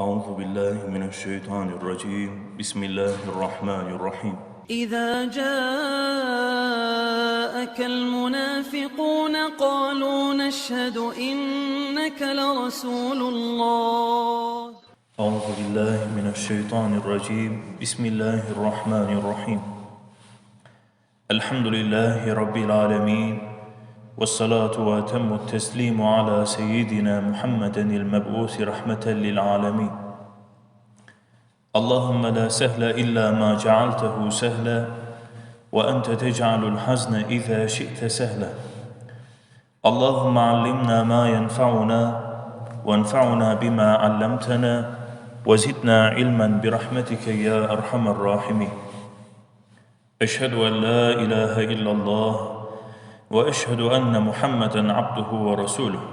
أعوذ بالله من الشيطان الرجيم. بسم الله الرحمن الرحيم. إذا جاءك المنافقون قالوا نشهد إنك لرسول الله. أعوذ بالله من الشيطان الرجيم. بسم الله الرحمن الرحيم. الحمد لله رب العالمين. والصلاة وأتم التسليم على سيدنا محمد المبعوث رحمة للعالمين. اللهم لا سهل إلا ما جعلته سهلا وأنت تجعل الحزن إذا شئت سهلا. اللهم علمنا ما ينفعنا وانفعنا بما علمتنا وزدنا علما برحمتك يا أرحم الراحمين. أشهد أن لا إله إلا الله وأشهد أن محمدا عبده ورسوله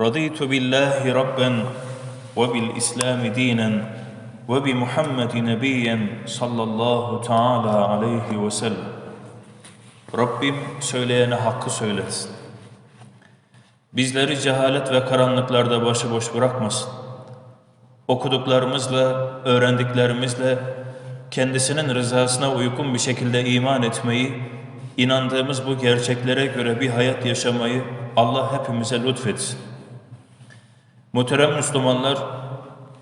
رضيت بالله ربا وبالإسلام دينا وبمحمد نبيا صلى الله تعالى عليه وسلم Rabbim söyleyene hakkı söyletsin. Bizleri cehalet ve karanlıklarda başıboş bırakmasın. Okuduklarımızla, öğrendiklerimizle kendisinin rızasına uygun bir şekilde iman etmeyi, inandığımız bu gerçeklere göre bir hayat yaşamayı Allah hepimize lütfetsin. Muhterem Müslümanlar,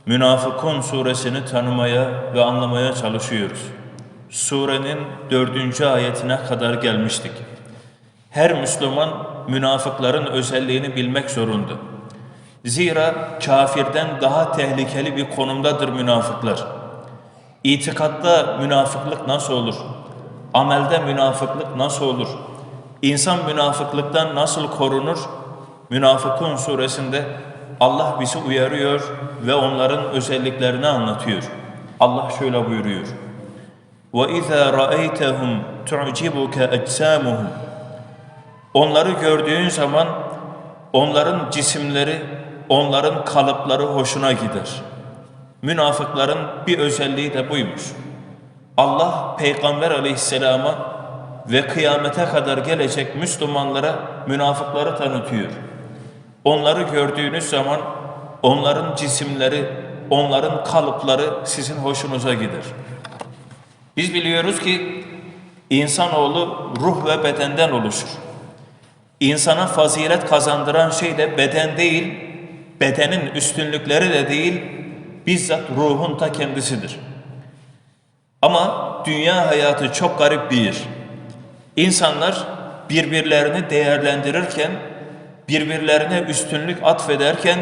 Münafıkun suresini tanımaya ve anlamaya çalışıyoruz. Surenin dördüncü ayetine kadar gelmiştik. Her Müslüman münafıkların özelliğini bilmek zorunda. Zira kafirden daha tehlikeli bir konumdadır münafıklar. İtikatta münafıklık nasıl olur? Amelde münafıklık nasıl olur? İnsan münafıklıktan nasıl korunur? Münafıkun suresinde Allah bizi uyarıyor ve onların özelliklerini anlatıyor. Allah şöyle buyuruyor. وَإِذَا رَأَيْتَهُمْ تُعْجِبُكَ أَجْسَامُهُمْ Onları gördüğün zaman onların cisimleri, onların kalıpları hoşuna gider. Münafıkların bir özelliği de buymuş. Allah Peygamber aleyhisselama ve kıyamete kadar gelecek Müslümanlara münafıkları tanıtıyor. Onları gördüğünüz zaman onların cisimleri, onların kalıpları sizin hoşunuza gider. Biz biliyoruz ki insanoğlu ruh ve bedenden oluşur. İnsana fazilet kazandıran şey de beden değil, bedenin üstünlükleri de değil, bizzat ruhun ta kendisidir. Ama dünya hayatı çok garip bir yer. İnsanlar birbirlerini değerlendirirken, birbirlerine üstünlük atfederken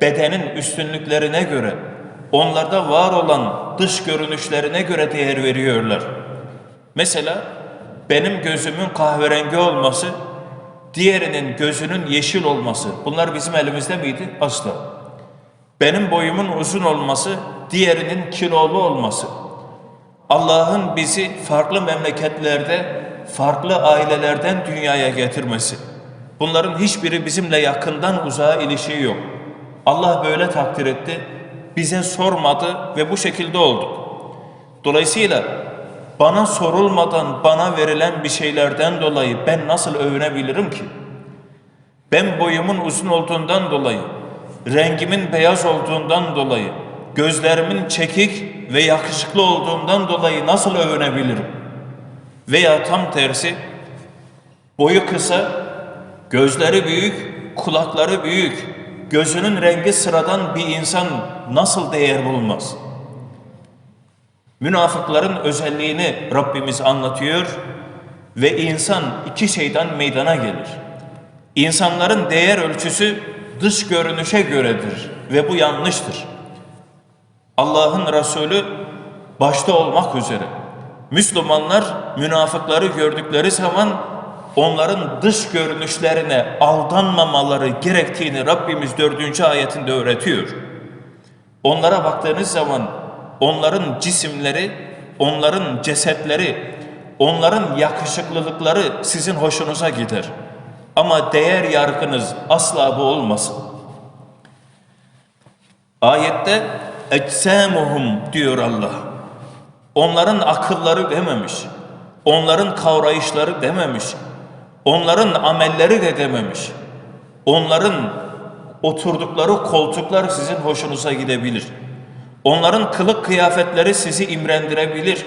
bedenin üstünlüklerine göre, onlarda var olan dış görünüşlerine göre değer veriyorlar. Mesela benim gözümün kahverengi olması, diğerinin gözünün yeşil olması, bunlar bizim elimizde miydi? Asla. Benim boyumun uzun olması, diğerinin kilolu olması. Allah'ın bizi farklı memleketlerde, farklı ailelerden dünyaya getirmesi. Bunların hiçbiri bizimle yakından uzağa ilişiği yok. Allah böyle takdir etti, bize sormadı ve bu şekilde olduk. Dolayısıyla bana sorulmadan bana verilen bir şeylerden dolayı ben nasıl övünebilirim ki? Ben boyumun uzun olduğundan dolayı, rengimin beyaz olduğundan dolayı, gözlerimin çekik ve yakışıklı olduğundan dolayı nasıl övünebilirim? Veya tam tersi, boyu kısa, gözleri büyük, kulakları büyük, gözünün rengi sıradan bir insan nasıl değer bulmaz? Münafıkların özelliğini Rabbimiz anlatıyor ve insan iki şeyden meydana gelir. İnsanların değer ölçüsü dış görünüşe göredir ve bu yanlıştır. Allah'ın Resulü başta olmak üzere Müslümanlar münafıkları gördükleri zaman onların dış görünüşlerine aldanmamaları gerektiğini Rabbimiz dördüncü ayetinde öğretiyor. Onlara baktığınız zaman onların cisimleri, onların cesetleri, onların yakışıklılıkları sizin hoşunuza gider. Ama değer yargınız asla bu olmasın. Ayette ecsamuhum diyor Allah. Onların akılları dememiş. Onların kavrayışları dememiş. Onların amelleri de dememiş. Onların oturdukları koltuklar sizin hoşunuza gidebilir. Onların kılık kıyafetleri sizi imrendirebilir.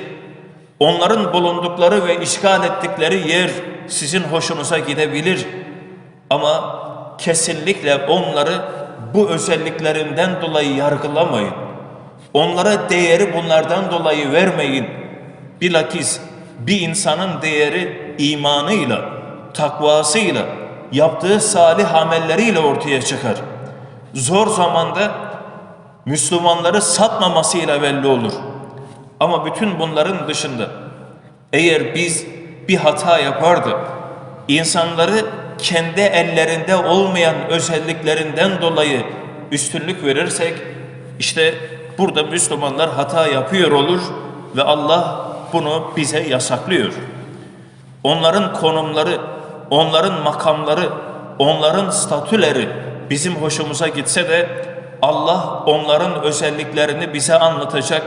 Onların bulundukları ve işgal ettikleri yer sizin hoşunuza gidebilir. Ama kesinlikle onları bu özelliklerinden dolayı yargılamayın. Onlara değeri bunlardan dolayı vermeyin. Bilakis bir insanın değeri imanıyla, takvasıyla, yaptığı salih amelleriyle ortaya çıkar. Zor zamanda Müslümanları satmamasıyla belli olur. Ama bütün bunların dışında eğer biz bir hata yapardı, insanları kendi ellerinde olmayan özelliklerinden dolayı üstünlük verirsek, işte burada Müslümanlar hata yapıyor olur ve Allah bunu bize yasaklıyor. Onların konumları, onların makamları, onların statüleri bizim hoşumuza gitse de Allah onların özelliklerini bize anlatacak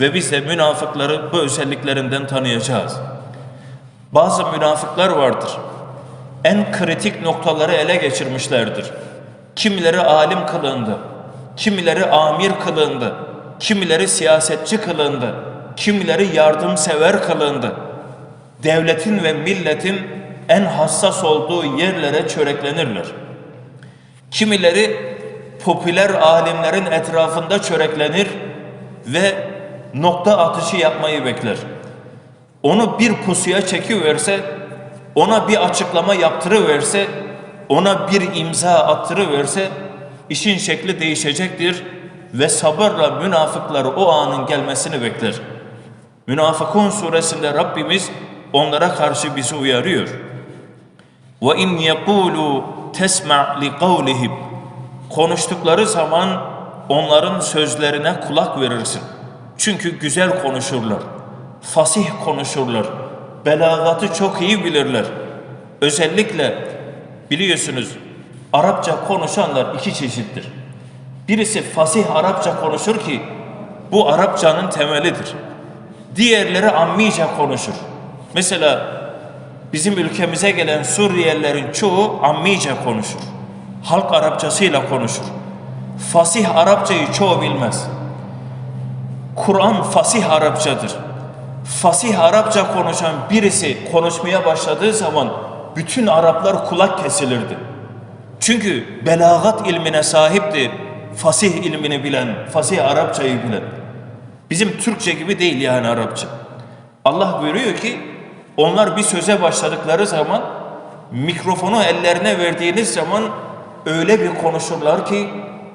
ve biz de münafıkları bu özelliklerinden tanıyacağız. Bazı münafıklar vardır. En kritik noktaları ele geçirmişlerdir. Kimileri alim kılığında, kimileri amir kılığında, kimileri siyasetçi kılığında, kimileri yardımsever kılığında. Devletin ve milletin en hassas olduğu yerlere çöreklenirler. Kimileri popüler alimlerin etrafında çöreklenir ve nokta atışı yapmayı bekler. Onu bir pusuya çekiverse, ona bir açıklama yaptırıverse, ona bir imza attırıverse işin şekli değişecektir ve sabırla münafıklar o anın gelmesini bekler. Münafıkun suresinde Rabbimiz onlara karşı bizi uyarıyor. Ve in yekulu tesma' li kavlihim konuştukları zaman onların sözlerine kulak verirsin. Çünkü güzel konuşurlar, fasih konuşurlar, belagatı çok iyi bilirler. Özellikle biliyorsunuz Arapça konuşanlar iki çeşittir. Birisi fasih Arapça konuşur ki bu Arapçanın temelidir. Diğerleri ammice konuşur. Mesela bizim ülkemize gelen Suriyelilerin çoğu ammice konuşur. Halk Arapçasıyla konuşur. Fasih Arapçayı çoğu bilmez. Kur'an fasih Arapçadır. Fasih Arapça konuşan birisi konuşmaya başladığı zaman bütün Araplar kulak kesilirdi. Çünkü belagat ilmine sahipti. Fasih ilmini bilen, fasih Arapçayı bilen. Bizim Türkçe gibi değil yani Arapça. Allah buyuruyor ki onlar bir söze başladıkları zaman mikrofonu ellerine verdiğiniz zaman öyle bir konuşurlar ki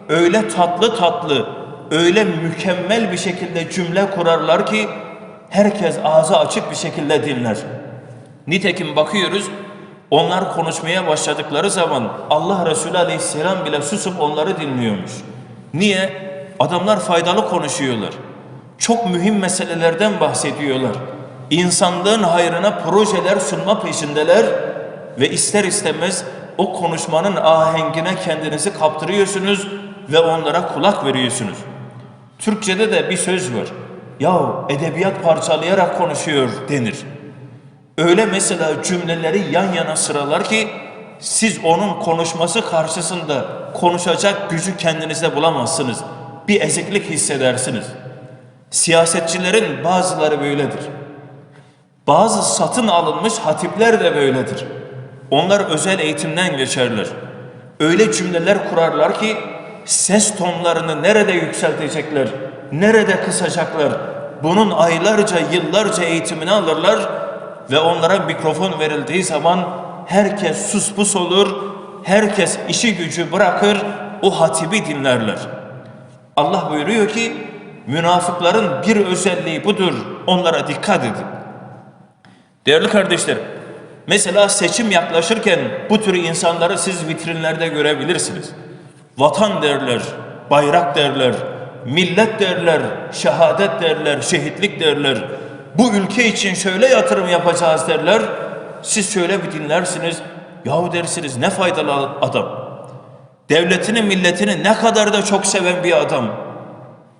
öyle tatlı tatlı öyle mükemmel bir şekilde cümle kurarlar ki herkes ağzı açık bir şekilde dinler. Nitekim bakıyoruz onlar konuşmaya başladıkları zaman Allah Resulü Aleyhisselam bile susup onları dinliyormuş. Niye? Adamlar faydalı konuşuyorlar. Çok mühim meselelerden bahsediyorlar. İnsanlığın hayrına projeler sunma peşindeler ve ister istemez o konuşmanın ahengine kendinizi kaptırıyorsunuz ve onlara kulak veriyorsunuz. Türkçede de bir söz var. Yahu edebiyat parçalayarak konuşuyor denir. Öyle mesela cümleleri yan yana sıralar ki siz onun konuşması karşısında konuşacak gücü kendinizde bulamazsınız. Bir eziklik hissedersiniz. Siyasetçilerin bazıları böyledir. Bazı satın alınmış hatipler de böyledir. Onlar özel eğitimden geçerler. Öyle cümleler kurarlar ki ses tonlarını nerede yükseltecekler, nerede kısacaklar. Bunun aylarca, yıllarca eğitimini alırlar ve onlara mikrofon verildiği zaman herkes suspus olur, herkes işi gücü bırakır, o hatibi dinlerler. Allah buyuruyor ki münafıkların bir özelliği budur. Onlara dikkat edin. Değerli kardeşlerim, mesela seçim yaklaşırken bu tür insanları siz vitrinlerde görebilirsiniz. Vatan derler, bayrak derler, millet derler, şehadet derler, şehitlik derler. Bu ülke için şöyle yatırım yapacağız derler. Siz şöyle bir dinlersiniz. Yahu dersiniz ne faydalı adam. Devletini, milletini ne kadar da çok seven bir adam.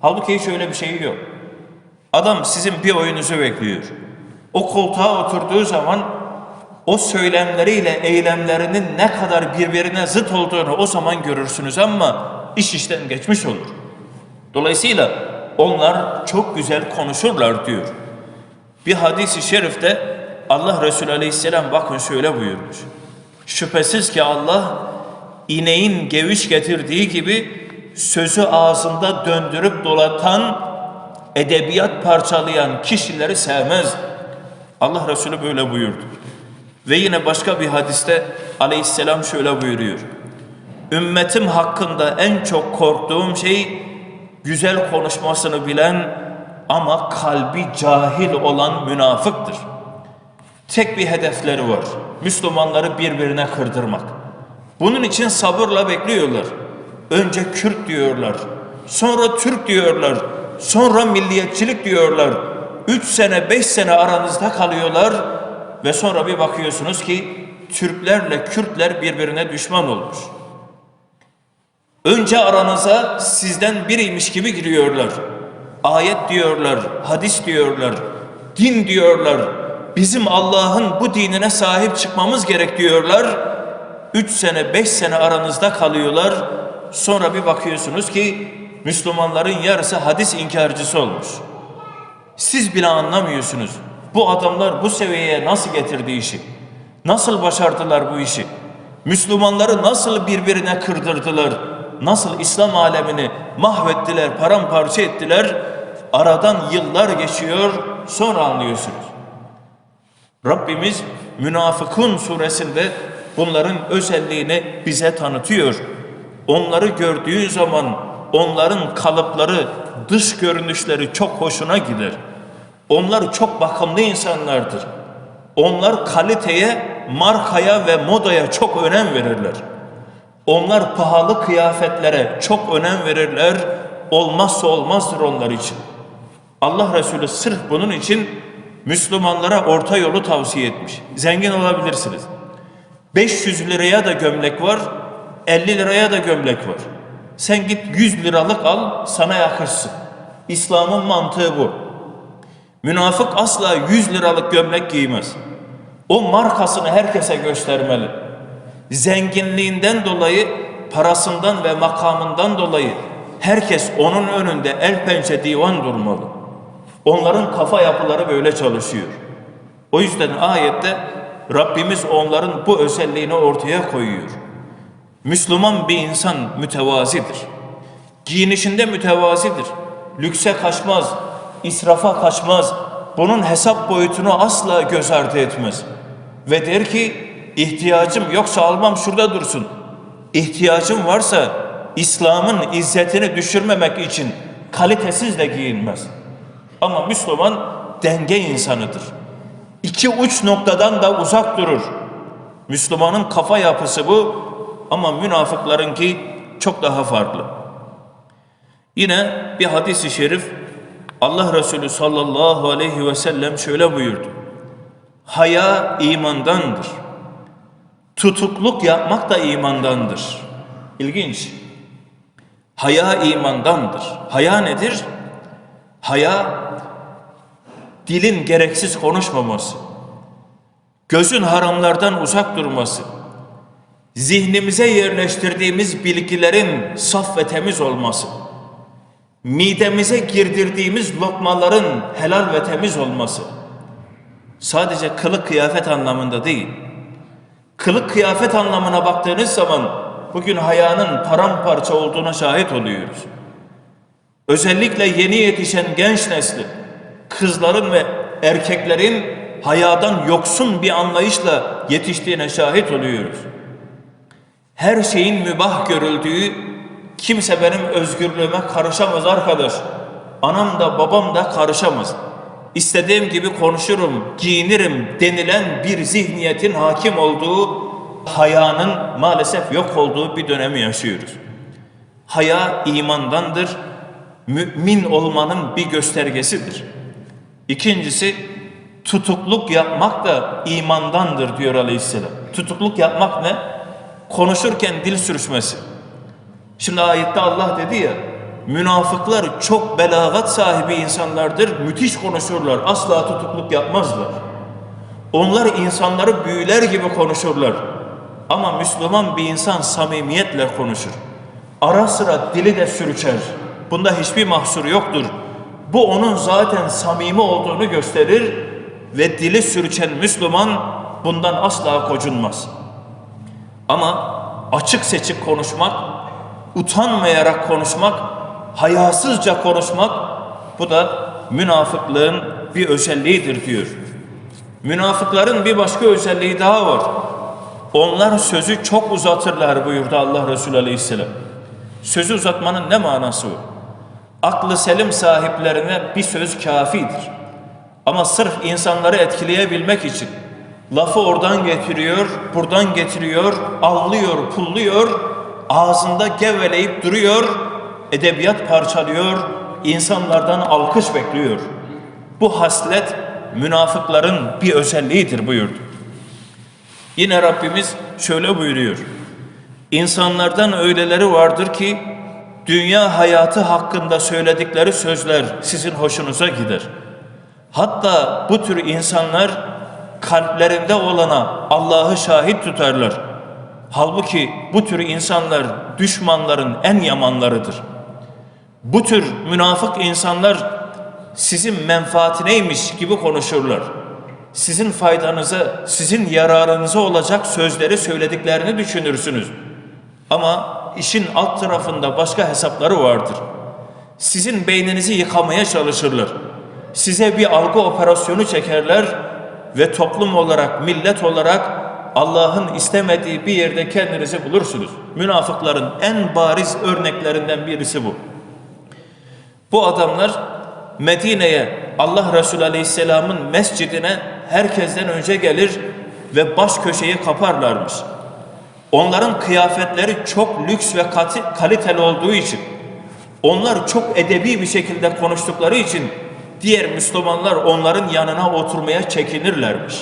Halbuki hiç öyle bir şey yok. Adam sizin bir oyunuzu bekliyor. O koltuğa oturduğu zaman o söylemleriyle eylemlerinin ne kadar birbirine zıt olduğunu o zaman görürsünüz ama iş işten geçmiş olur. Dolayısıyla onlar çok güzel konuşurlar diyor. Bir hadis-i şerifte Allah Resulü Aleyhisselam bakın şöyle buyurmuş. Şüphesiz ki Allah ineğin geviş getirdiği gibi sözü ağzında döndürüp dolatan, edebiyat parçalayan kişileri sevmez. Allah Resulü böyle buyurdu. Ve yine başka bir hadiste aleyhisselam şöyle buyuruyor. Ümmetim hakkında en çok korktuğum şey güzel konuşmasını bilen ama kalbi cahil olan münafıktır. Tek bir hedefleri var. Müslümanları birbirine kırdırmak. Bunun için sabırla bekliyorlar. Önce Kürt diyorlar. Sonra Türk diyorlar. Sonra milliyetçilik diyorlar. Üç sene, beş sene aranızda kalıyorlar. Ve sonra bir bakıyorsunuz ki Türklerle Kürtler birbirine düşman olmuş. Önce aranıza sizden biriymiş gibi giriyorlar. Ayet diyorlar, hadis diyorlar, din diyorlar. Bizim Allah'ın bu dinine sahip çıkmamız gerek diyorlar. Üç sene, beş sene aranızda kalıyorlar. Sonra bir bakıyorsunuz ki Müslümanların yarısı hadis inkarcısı olmuş. Siz bile anlamıyorsunuz. Bu adamlar bu seviyeye nasıl getirdi işi? Nasıl başardılar bu işi? Müslümanları nasıl birbirine kırdırdılar? Nasıl İslam alemini mahvettiler, paramparça ettiler? Aradan yıllar geçiyor, sonra anlıyorsunuz. Rabbimiz Münafıkun suresinde bunların özelliğini bize tanıtıyor. Onları gördüğün zaman onların kalıpları, dış görünüşleri çok hoşuna gider. Onlar çok bakımlı insanlardır. Onlar kaliteye, markaya ve modaya çok önem verirler. Onlar pahalı kıyafetlere çok önem verirler. Olmazsa olmazdır onlar için. Allah Resulü sırf bunun için Müslümanlara orta yolu tavsiye etmiş. Zengin olabilirsiniz. 500 liraya da gömlek var, 50 liraya da gömlek var. Sen git 100 liralık al, sana yakışsın. İslam'ın mantığı bu. Münafık asla 100 liralık gömlek giymez. O markasını herkese göstermeli. Zenginliğinden dolayı, parasından ve makamından dolayı herkes onun önünde el pençe divan durmalı. Onların kafa yapıları böyle çalışıyor. O yüzden ayette Rabbimiz onların bu özelliğini ortaya koyuyor. Müslüman bir insan mütevazidir. Giyinişinde mütevazidir. Lükse kaçmaz, israfa kaçmaz. Bunun hesap boyutunu asla göz ardı etmez. Ve der ki ihtiyacım yoksa almam şurada dursun. İhtiyacım varsa İslam'ın izzetini düşürmemek için kalitesiz de giyinmez. Ama Müslüman denge insanıdır. İki uç noktadan da uzak durur. Müslümanın kafa yapısı bu ama münafıklarınki çok daha farklı. Yine bir hadis-i şerif Allah Resulü sallallahu aleyhi ve sellem şöyle buyurdu. Haya imandandır. Tutukluk yapmak da imandandır. İlginç. Haya imandandır. Haya nedir? Haya dilin gereksiz konuşmaması, gözün haramlardan uzak durması, zihnimize yerleştirdiğimiz bilgilerin saf ve temiz olması, midemize girdirdiğimiz lokmaların helal ve temiz olması, sadece kılık kıyafet anlamında değil, kılık kıyafet anlamına baktığınız zaman bugün hayanın paramparça olduğuna şahit oluyoruz. Özellikle yeni yetişen genç nesli, kızların ve erkeklerin hayadan yoksun bir anlayışla yetiştiğine şahit oluyoruz. Her şeyin mübah görüldüğü, kimse benim özgürlüğüme karışamaz arkadaş. Anam da babam da karışamaz. İstediğim gibi konuşurum, giyinirim denilen bir zihniyetin hakim olduğu, hayanın maalesef yok olduğu bir dönemi yaşıyoruz. Haya imandandır, mümin olmanın bir göstergesidir. İkincisi tutukluk yapmak da imandandır diyor aleyhisselam. Tutukluk yapmak ne? Konuşurken dil sürüşmesi. Şimdi ayette Allah dedi ya münafıklar çok belagat sahibi insanlardır. Müthiş konuşurlar. Asla tutukluk yapmazlar. Onlar insanları büyüler gibi konuşurlar. Ama Müslüman bir insan samimiyetle konuşur. Ara sıra dili de sürçer. Bunda hiçbir mahsur yoktur. Bu onun zaten samimi olduğunu gösterir ve dili sürçen Müslüman bundan asla kocunmaz. Ama açık seçik konuşmak, utanmayarak konuşmak, hayasızca konuşmak bu da münafıklığın bir özelliğidir diyor. Münafıkların bir başka özelliği daha var. Onlar sözü çok uzatırlar buyurdu Allah Resulü Aleyhisselam. Sözü uzatmanın ne manası var? Aklı selim sahiplerine bir söz kafidir. Ama sırf insanları etkileyebilmek için lafı oradan getiriyor, buradan getiriyor, allıyor, pulluyor, ağzında geveleyip duruyor, edebiyat parçalıyor, insanlardan alkış bekliyor. Bu haslet münafıkların bir özelliğidir buyurdu. Yine Rabbimiz şöyle buyuruyor. İnsanlardan öyleleri vardır ki dünya hayatı hakkında söyledikleri sözler sizin hoşunuza gider. Hatta bu tür insanlar kalplerinde olana Allah'ı şahit tutarlar. Halbuki bu tür insanlar düşmanların en yamanlarıdır. Bu tür münafık insanlar sizin menfaatineymiş gibi konuşurlar. Sizin faydanıza, sizin yararınıza olacak sözleri söylediklerini düşünürsünüz. Ama işin alt tarafında başka hesapları vardır. Sizin beyninizi yıkamaya çalışırlar. Size bir algı operasyonu çekerler ve toplum olarak, millet olarak Allah'ın istemediği bir yerde kendinizi bulursunuz. Münafıkların en bariz örneklerinden birisi bu. Bu adamlar Medine'ye Allah Resulü Aleyhisselam'ın mescidine herkesten önce gelir ve baş köşeyi kaparlarmış. Onların kıyafetleri çok lüks ve kati- kaliteli olduğu için, onlar çok edebi bir şekilde konuştukları için diğer Müslümanlar onların yanına oturmaya çekinirlermiş.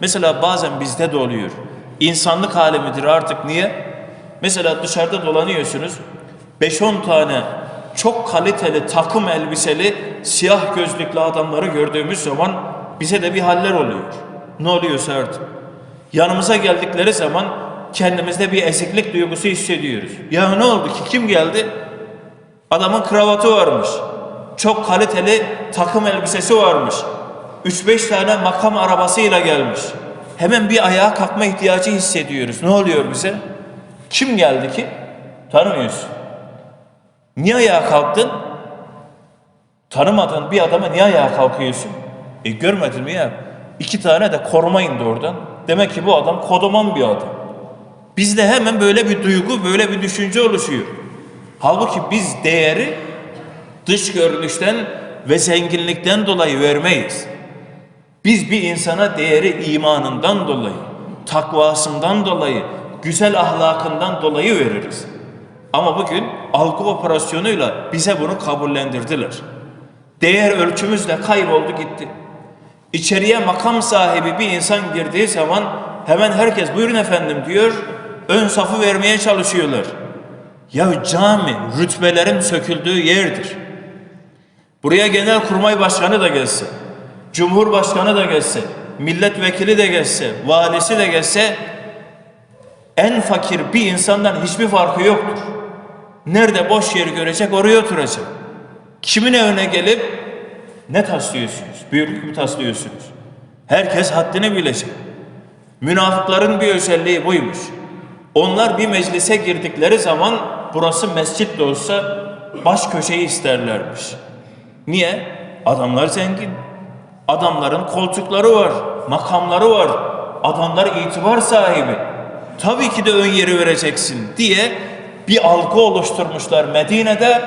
Mesela bazen bizde de oluyor. İnsanlık hali midir artık niye? Mesela dışarıda dolanıyorsunuz. 5-10 tane çok kaliteli takım elbiseli siyah gözlüklü adamları gördüğümüz zaman bize de bir haller oluyor. Ne oluyorsa artık. Yanımıza geldikleri zaman kendimizde bir eziklik duygusu hissediyoruz. Ya ne oldu ki? Kim geldi? Adamın kravatı varmış. Çok kaliteli takım elbisesi varmış. 3-5 tane makam arabasıyla gelmiş. Hemen bir ayağa kalkma ihtiyacı hissediyoruz. Ne oluyor bize? Kim geldi ki? Tanımıyorsun. Niye ayağa kalktın? Tanımadığın bir adama niye ayağa kalkıyorsun? E görmedin mi ya? İki tane de koruma indi oradan. Demek ki bu adam kodoman bir adam. Bizde hemen böyle bir duygu, böyle bir düşünce oluşuyor. Halbuki biz değeri dış görünüşten ve zenginlikten dolayı vermeyiz. Biz bir insana değeri imanından dolayı, takvasından dolayı, güzel ahlakından dolayı veririz. Ama bugün algı operasyonuyla bize bunu kabullendirdiler. Değer ölçümüz de kayboldu gitti. İçeriye makam sahibi bir insan girdiği zaman hemen herkes buyurun efendim diyor, ön safı vermeye çalışıyorlar. Ya cami rütbelerin söküldüğü yerdir. Buraya genel kurmay başkanı da gelse, cumhurbaşkanı da gelse, milletvekili de gelse, valisi de gelse en fakir bir insandan hiçbir farkı yoktur. Nerede boş yer görecek oraya oturacak. Kimin evine gelip ne taslıyorsunuz? Büyüklük mü taslıyorsunuz? Herkes haddini bilecek. Münafıkların bir özelliği buymuş. Onlar bir meclise girdikleri zaman burası mescit de olsa baş köşeyi isterlermiş. Niye? Adamlar zengin. Adamların koltukları var, makamları var. Adamlar itibar sahibi. Tabii ki de ön yeri vereceksin diye bir algı oluşturmuşlar Medine'de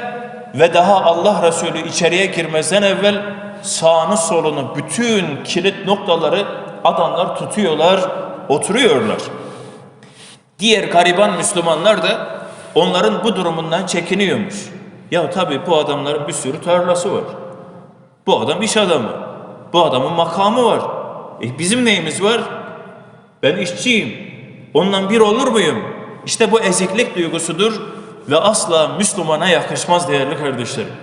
ve daha Allah Resulü içeriye girmezden evvel sağını solunu bütün kilit noktaları adamlar tutuyorlar, oturuyorlar. Diğer gariban Müslümanlar da onların bu durumundan çekiniyormuş. Ya tabii bu adamların bir sürü tarlası var. Bu adam iş adamı. Bu adamın makamı var. E bizim neyimiz var? Ben işçiyim. Ondan bir olur muyum? İşte bu eziklik duygusudur ve asla Müslümana yakışmaz değerli kardeşlerim.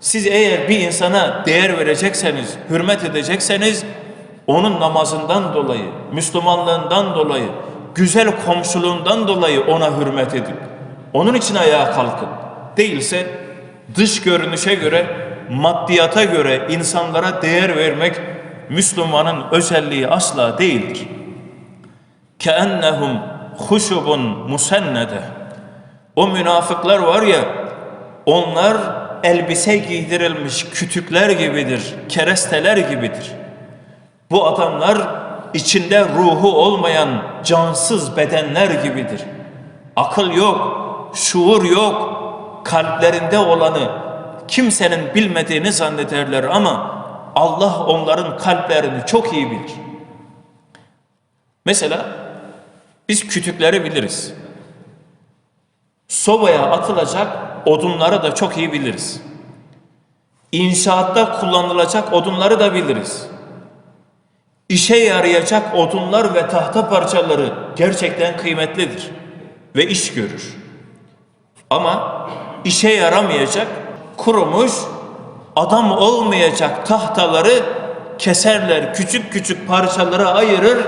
Siz eğer bir insana değer verecekseniz, hürmet edecekseniz onun namazından dolayı, Müslümanlığından dolayı, güzel komşuluğundan dolayı ona hürmet edin. Onun için ayağa kalkın. Değilse dış görünüşe göre, maddiyata göre insanlara değer vermek Müslümanın özelliği asla değildir. Keennehum huşubun musennede. O münafıklar var ya, onlar elbise giydirilmiş kütükler gibidir, keresteler gibidir. Bu adamlar içinde ruhu olmayan cansız bedenler gibidir. Akıl yok, şuur yok, kalplerinde olanı, kimsenin bilmediğini zannederler ama Allah onların kalplerini çok iyi bilir. Mesela biz kütükleri biliriz. Sobaya atılacak odunları da çok iyi biliriz. İnşaatta kullanılacak odunları da biliriz. İşe yarayacak odunlar ve tahta parçaları gerçekten kıymetlidir ve iş görür. Ama işe yaramayacak, kurumuş, adam olmayacak tahtaları keserler, küçük küçük parçalara ayırır,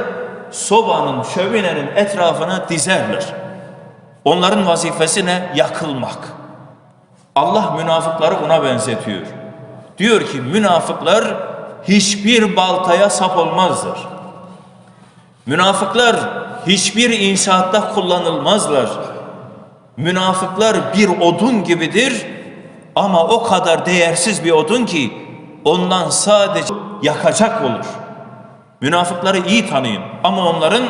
sobanın, şöminenin etrafına dizerler. Onların vazifesi ne? Yakılmak. Allah münafıkları buna benzetiyor. Diyor ki münafıklar hiçbir baltaya sap olmazlar. Münafıklar hiçbir inşaatta kullanılmazlar. Münafıklar bir odun gibidir ama o kadar değersiz bir odun ki ondan sadece yakacak olur. Münafıkları iyi tanıyın ama onların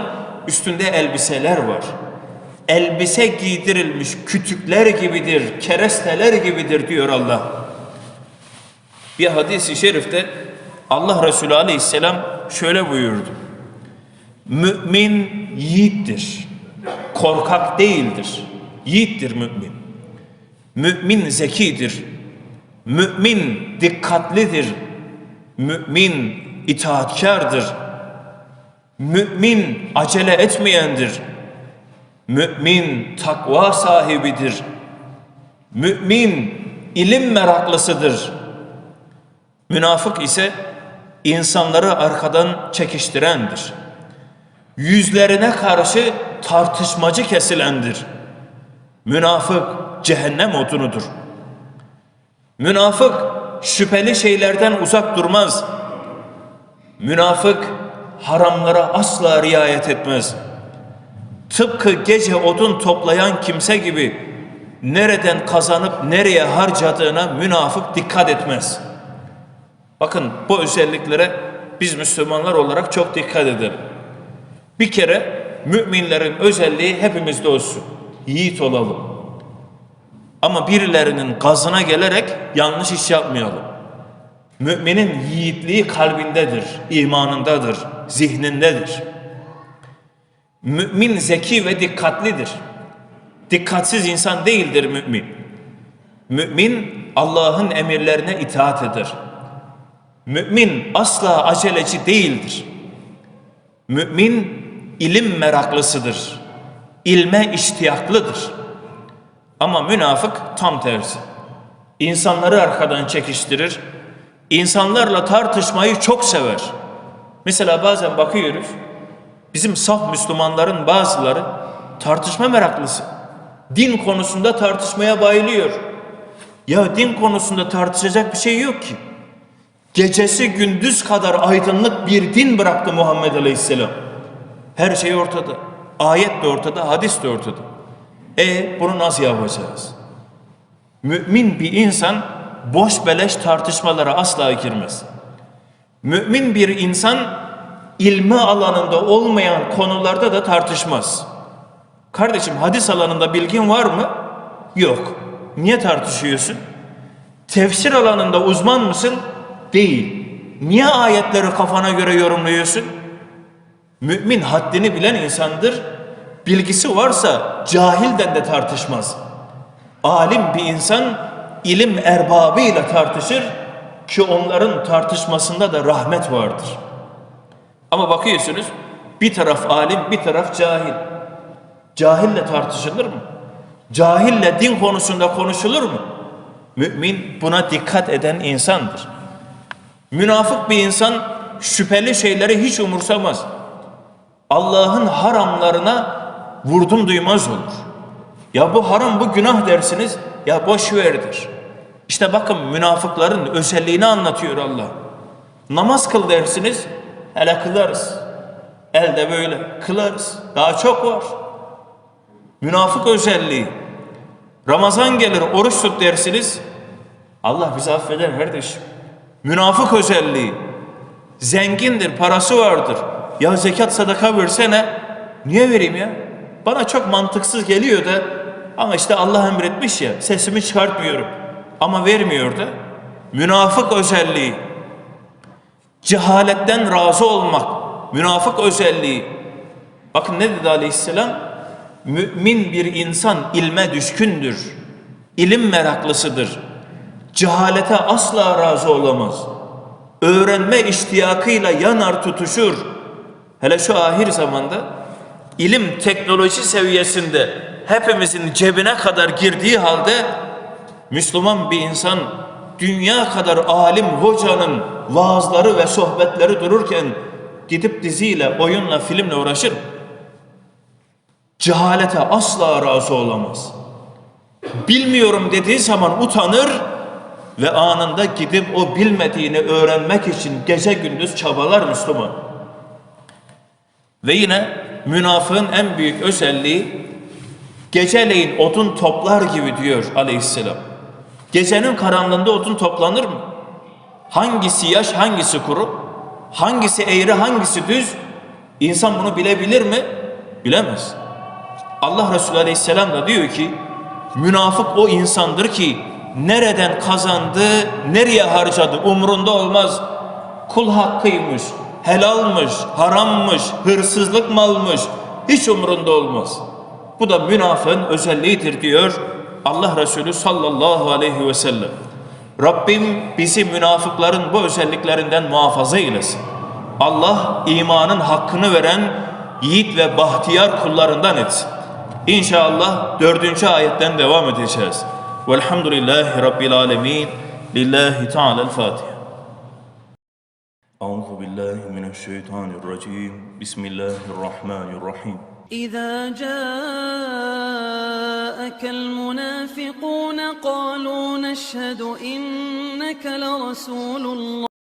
üstünde elbiseler var. Elbise giydirilmiş kütükler gibidir, keresteler gibidir diyor Allah. Bir hadis-i şerifte Allah Resulü Aleyhisselam şöyle buyurdu. Mümin yiğittir. Korkak değildir. Yiğittir mümin. Mümin zekidir. Mümin dikkatlidir. Mümin itaatkardır. Mümin acele etmeyendir. Mümin takva sahibidir. Mümin ilim meraklısıdır. Münafık ise insanları arkadan çekiştirendir. Yüzlerine karşı tartışmacı kesilendir. Münafık cehennem odunudur. Münafık şüpheli şeylerden uzak durmaz. Münafık haramlara asla riayet etmez. Tıpkı gece odun toplayan kimse gibi nereden kazanıp nereye harcadığına münafık dikkat etmez. Bakın bu özelliklere biz Müslümanlar olarak çok dikkat edelim. Bir kere müminlerin özelliği hepimizde olsun. Yiğit olalım. Ama birilerinin gazına gelerek yanlış iş yapmayalım. Müminin yiğitliği kalbindedir, imanındadır, zihnindedir. Mümin zeki ve dikkatlidir. Dikkatsiz insan değildir mümin. Mümin Allah'ın emirlerine itaat eder. Mümin asla aceleci değildir. Mümin ilim meraklısıdır. İlme iştiyaklıdır. Ama münafık tam tersi. İnsanları arkadan çekiştirir. İnsanlarla tartışmayı çok sever. Mesela bazen bakıyoruz. Bizim saf Müslümanların bazıları tartışma meraklısı. Din konusunda tartışmaya bayılıyor. Ya din konusunda tartışacak bir şey yok ki. Gecesi gündüz kadar aydınlık bir din bıraktı Muhammed Aleyhisselam. Her şey ortada. Ayet de ortada, hadis de ortada. E bunu nasıl yapacağız? Mümin bir insan boş beleş tartışmalara asla girmez. Mümin bir insan ilmi alanında olmayan konularda da tartışmaz. Kardeşim hadis alanında bilgin var mı? Yok. Niye tartışıyorsun? Tefsir alanında uzman mısın? Değil. Niye ayetleri kafana göre yorumluyorsun? Mümin haddini bilen insandır. Bilgisi varsa cahilden de tartışmaz. Alim bir insan ilim erbabıyla tartışır ki onların tartışmasında da rahmet vardır. Ama bakıyorsunuz bir taraf alim bir taraf cahil. Cahille tartışılır mı? Cahille din konusunda konuşulur mu? Mümin buna dikkat eden insandır. Münafık bir insan şüpheli şeyleri hiç umursamaz. Allah'ın haramlarına vurdum duymaz olur. Ya bu haram bu günah dersiniz ya boş verdir. İşte bakın münafıkların özelliğini anlatıyor Allah. Namaz kıl dersiniz hele kılarız. Elde böyle kılarız. Daha çok var. Münafık özelliği. Ramazan gelir oruç tut dersiniz. Allah bizi affeder kardeşim. Münafık özelliği. Zengindir, parası vardır. Ya zekat sadaka versene. Niye vereyim ya? Bana çok mantıksız geliyor da ama işte Allah emretmiş ya sesimi çıkartmıyorum. Ama vermiyor da. Münafık özelliği. Cehaletten razı olmak. Münafık özelliği. Bakın ne dedi aleyhisselam? Mümin bir insan ilme düşkündür. İlim meraklısıdır. Cehalete asla razı olamaz. Öğrenme iştiyakıyla yanar tutuşur. Hele şu ahir zamanda ilim teknoloji seviyesinde hepimizin cebine kadar girdiği halde Müslüman bir insan dünya kadar alim hocanın vaazları ve sohbetleri dururken gidip diziyle, oyunla, filmle uğraşır. mı? Cehalete asla razı olamaz. Bilmiyorum dediği zaman utanır ve anında gidip o bilmediğini öğrenmek için gece gündüz çabalar Müslüman. Ve yine münafığın en büyük özelliği geceleyin odun toplar gibi diyor aleyhisselam. Gecenin karanlığında odun toplanır mı? Hangisi yaş, hangisi kuru? Hangisi eğri, hangisi düz? İnsan bunu bilebilir mi? Bilemez. Allah Resulü Aleyhisselam da diyor ki münafık o insandır ki nereden kazandı, nereye harcadı umrunda olmaz. Kul hakkıymış, helalmış, harammış, hırsızlık malmış hiç umrunda olmaz. Bu da münafığın özelliğidir diyor Allah Resulü sallallahu aleyhi ve sellem. Rabbim bizi münafıkların bu özelliklerinden muhafaza eylesin. Allah imanın hakkını veren yiğit ve bahtiyar kullarından etsin. İnşallah dördüncü ayetten devam edeceğiz. Velhamdülillahi Rabbil alemin. Lillahi Teala'l-Fatiha. أعوذ بالله من الشيطان الرجيم. بسم الله الرحمن الرحيم. إذا جاءك المنافقون قالوا نشهد إنك لرسول الله.